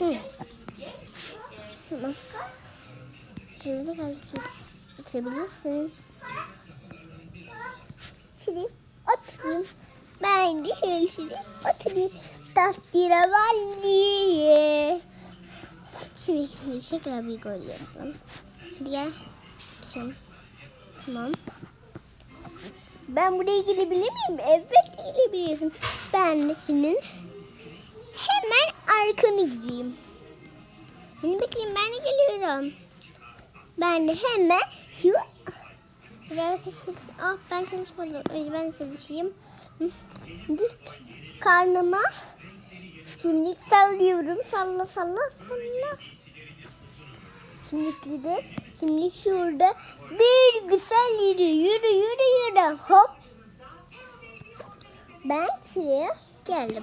Hı. Tamam. Şimdi gel. Açabilirsin. Şimdi oturayım. Ben de şöyle şöyle oturayım. Tahterevalliye. Şimdi şimdi tekrar bir gol yapalım. Gel. Şimdi. Tamam. Ben buraya girebilir miyim? Evet girebilirsin. Ben de senin arkanı gideyim. Beni bekleyin ben de geliyorum. Ben de hemen şu ah ben çalışmadım. Önce ben çalışayım. Şimdi karnıma şimdi sallıyorum. Salla salla salla. Şimdi de şimdi şurada bir güzel yürü yürü yürü yürü hop. Ben şuraya geldim.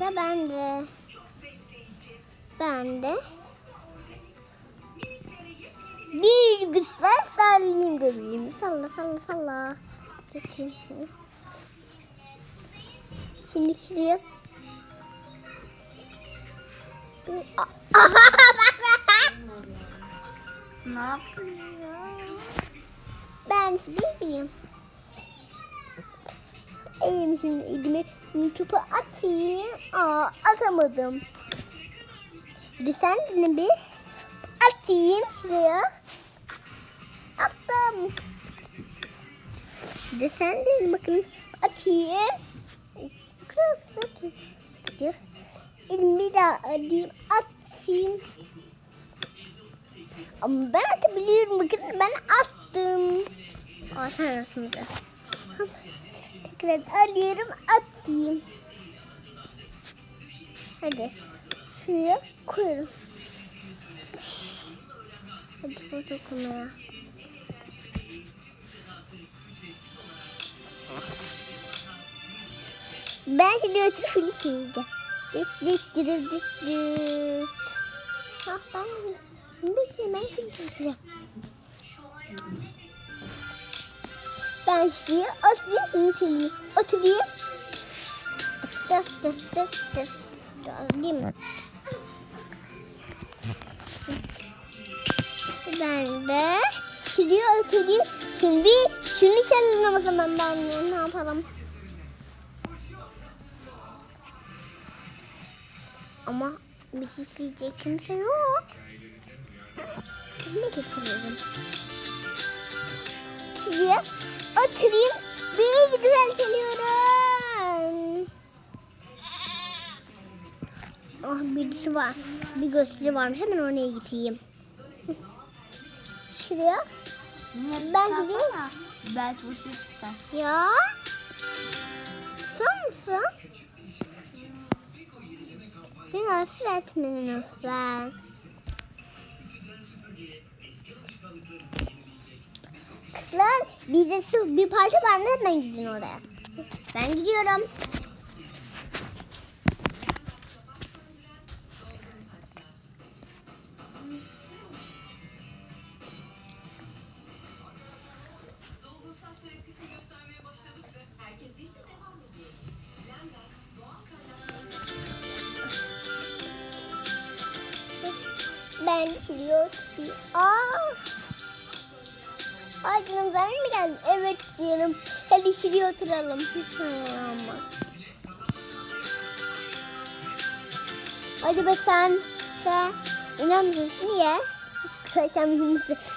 Ve ben de ben de bir güzel sallayayım göbeğimi. Salla salla salla. Bakayım şunu. Şimdi şuraya Ne yapıyorsun? Ben bileyim. Elim şimdi elimi topu atayım. Aa atamadım. Şimdi sen de bir atayım şuraya. Attım. Şimdi sen de bakın atayım. Elimi bir daha alayım atayım. Ama ben atabiliyorum. Bakın ben attım. Aa sen atmadın. Tekrar alıyorum atayım. Hadi. Şuraya koyuyorum. Hadi bu dokunmaya. Ben şimdi ötürü film izleyeceğim. Dik dik dik dik dik. Ah ben Bekle ben film izleyeceğim. Şuraya oturayım şimdi çekeyim. Oturayım. Tıs tıs tıs tıs. Değil mi? Ben de şuraya oturayım. Şimdi şunu çalalım o zaman ben de ne yapalım. Ama bir şey söyleyecek kimse yok. Ne getiririm? Şuraya oturayım. Bir güzel çalıyorum. Ah birisi var. Bir gösteri var. Hemen oraya gideyim. Şuraya. Ben gideyim. Belki bu süper. Ya. Sen mısın? Beni rahatsız etme lütfen. Kızlar bize su bir parça var mı? Hemen gidin oraya. Ben gidiyorum. Dolgun saçlar etkisini göstermeye Ay canım ben mi geldim? Evet canım. Hadi şuraya oturalım. Ama. Acaba sen, sen inanmıyorsun niye? Söyleyeceğim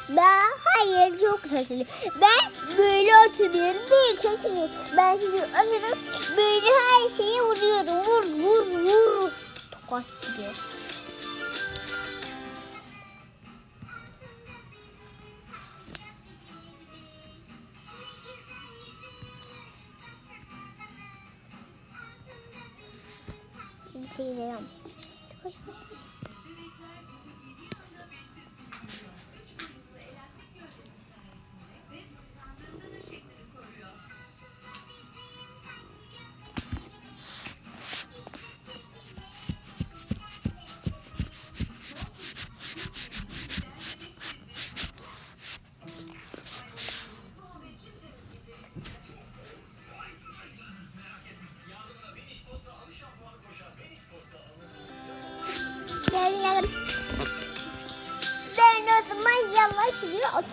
Ben hayır çok saçlı. Ben böyle oturuyorum. Değil saçlı. Ben şimdi oturup böyle her şeyi vuruyorum. Vur vur vur. Tokat gibi. Bir şey diyeceğim.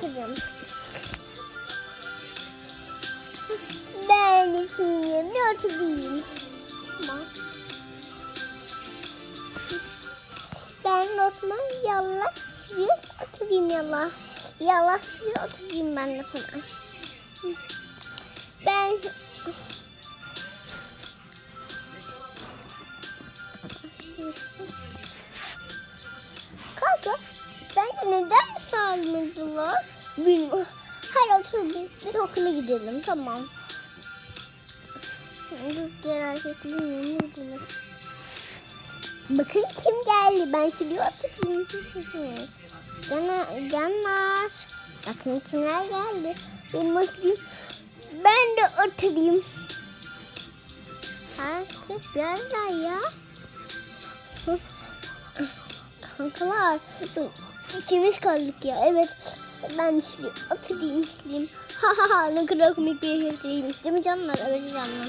Oturuyorum. Ben şimdi yerine oturayım. Ben o zaman yavaş yürü oturayım yavaş. Yavaş yürü oturayım ben de sonra. Ben Kanka sence neden mi sağlamadılar? Bilmiyorum. Hayır otur biz, biz okula gidelim tamam. Dur diğer hareketi bilmiyorum gidelim. Bakın kim geldi ben oturayım. Cana, canlar. Bakın kimler geldi. Benim oturayım. Ben de oturayım. Herkes bir arada ya. Kankalar ikimiz kaldık ya. Evet ben şimdi oturayım isteyeyim ha ha ha ne kadar komik bir hissiymiş değil mi canlar? Evet canlar